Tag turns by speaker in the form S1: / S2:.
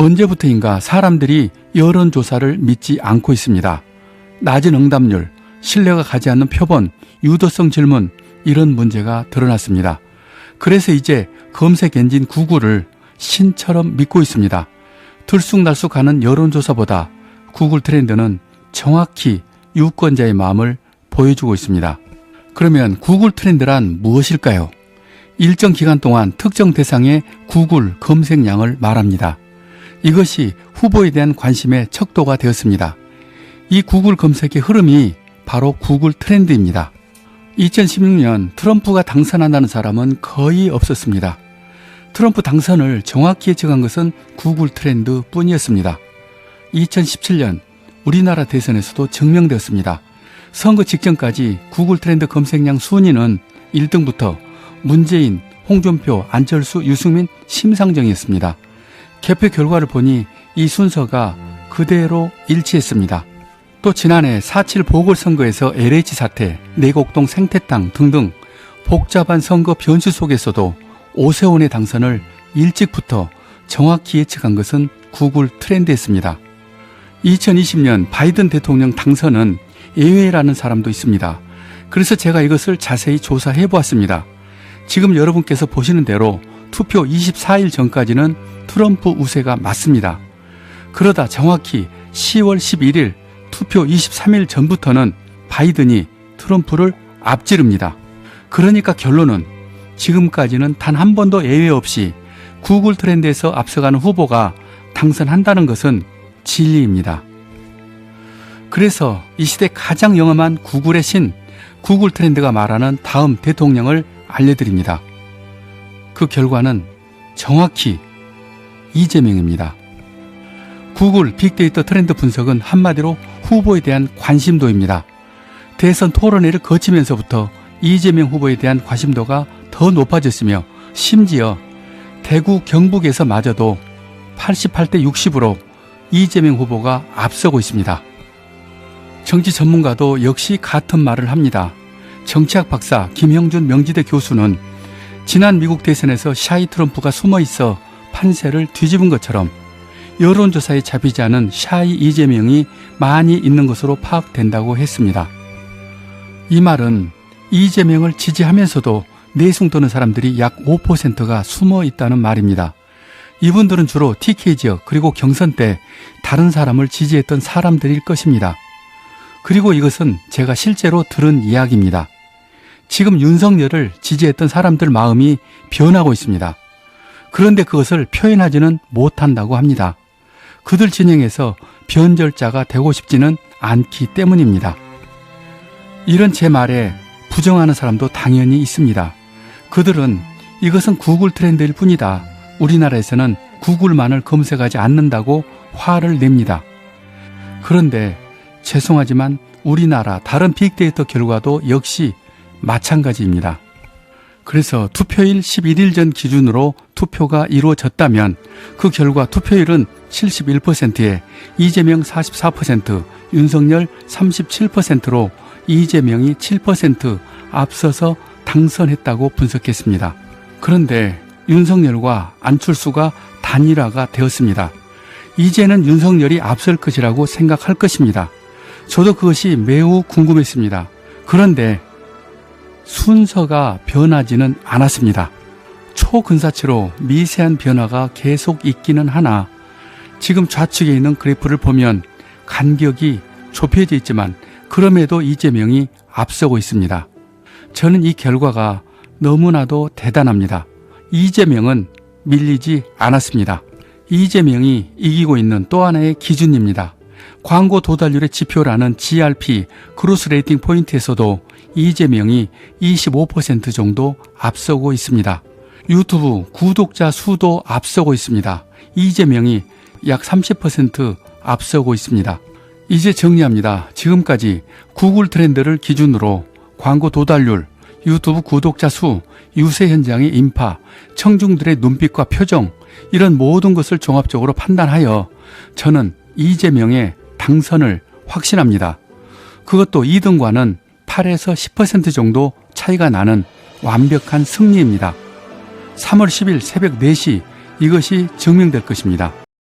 S1: 언제부터인가 사람들이 여론조사를 믿지 않고 있습니다. 낮은 응답률, 신뢰가 가지 않는 표본, 유도성 질문, 이런 문제가 드러났습니다. 그래서 이제 검색 엔진 구글을 신처럼 믿고 있습니다. 들쑥날쑥하는 여론조사보다 구글 트렌드는 정확히 유권자의 마음을 보여주고 있습니다. 그러면 구글 트렌드란 무엇일까요? 일정 기간 동안 특정 대상의 구글 검색량을 말합니다. 이것이 후보에 대한 관심의 척도가 되었습니다. 이 구글 검색의 흐름이 바로 구글 트렌드입니다. 2016년 트럼프가 당선한다는 사람은 거의 없었습니다. 트럼프 당선을 정확히 예측한 것은 구글 트렌드 뿐이었습니다. 2017년 우리나라 대선에서도 증명되었습니다. 선거 직전까지 구글 트렌드 검색량 순위는 1등부터 문재인, 홍준표, 안철수, 유승민, 심상정이었습니다. 개표 결과를 보니 이 순서가 그대로 일치했습니다. 또 지난해 4.7 보궐선거에서 LH 사태, 내곡동 생태탕 등등 복잡한 선거 변수 속에서도 오세훈의 당선을 일찍부터 정확히 예측한 것은 구글 트렌드였습니다. 2020년 바이든 대통령 당선은 예외라는 사람도 있습니다. 그래서 제가 이것을 자세히 조사해 보았습니다. 지금 여러분께서 보시는 대로 투표 24일 전까지는 트럼프 우세가 맞습니다. 그러다 정확히 10월 11일 투표 23일 전부터는 바이든이 트럼프를 앞지릅니다. 그러니까 결론은 지금까지는 단 한 번도 예외 없이 구글 트렌드에서 앞서가는 후보가 당선한다는 것은 진리입니다. 그래서 이 시대 가장 영험한 구글의 신, 구글 트렌드가 말하는 다음 대통령을 알려드립니다. 그 결과는 정확히 이재명입니다. 구글 빅데이터 트렌드 분석은 한마디로 후보에 대한 관심도입니다. 대선 토론회를 거치면서부터 이재명 후보에 대한 관심도가 더 높아졌으며 심지어 대구 경북에서 마저도 88대 60으로 이재명 후보가 앞서고 있습니다. 정치 전문가도 역시 같은 말을 합니다. 정치학 박사 김형준 명지대 교수는 지난 미국 대선에서 샤이 트럼프가 숨어 있어 판세를 뒤집은 것처럼 여론조사에 잡히지 않은 샤이 이재명이 많이 있는 것으로 파악된다고 했습니다. 이 말은 이재명을 지지하면서도 내숭 도는 사람들이 약 5%가 숨어 있다는 말입니다. 이분들은 주로 TK 지역 그리고 경선 때 다른 사람을 지지했던 사람들일 것입니다. 그리고 이것은 제가 실제로 들은 이야기입니다. 지금 윤석열을 지지했던 사람들 마음이 변하고 있습니다. 그런데 그것을 표현하지는 못한다고 합니다. 그들 진영에서 변절자가 되고 싶지는 않기 때문입니다. 이런 제 말에 부정하는 사람도 당연히 있습니다. 그들은 이것은 구글 트렌드일 뿐이다. 우리나라에서는 구글만을 검색하지 않는다고 화를 냅니다. 그런데 죄송하지만 우리나라 다른 빅데이터 결과도 역시 마찬가지입니다. 그래서 투표일 11일 전 기준으로 투표가 이루어졌다면 그 결과 투표율은 71%에 이재명 44%, 윤석열 37%로 이재명이 7% 앞서서 당선했다고 분석했습니다. 그런데 윤석열과 안철수가 단일화가 되었습니다. 이제는 윤석열이 앞설 것이라고 생각할 것입니다. 저도 그것이 매우 궁금했습니다. 그런데 순서가 변하지는 않았습니다. 초근사치로 미세한 변화가 계속 있기는 하나 지금 좌측에 있는 그래프를 보면 간격이 좁혀져 있지만 그럼에도 이재명이 앞서고 있습니다. 저는 이 결과가 너무나도 대단합니다. 이재명은 밀리지 않았습니다. 이재명이 이기고 있는 또 하나의 기준입니다. 광고 도달률의 지표라는 GRP 크로스 레이팅 포인트에서도 이재명이 25% 정도 앞서고 있습니다. 유튜브 구독자 수도 앞서고 있습니다. 이재명이 약 30% 앞서고 있습니다. 이제 정리합니다. 지금까지 구글 트렌드를 기준으로 광고 도달률, 유튜브 구독자 수, 유세 현장의 인파, 청중들의 눈빛과 표정, 이런 모든 것을 종합적으로 판단하여 저는 이재명의 당선을 확신합니다. 그것도 2등과는 8에서 10% 정도 차이가 나는 완벽한 승리입니다. 3월 10일 새벽 4시 이것이 증명될 것입니다.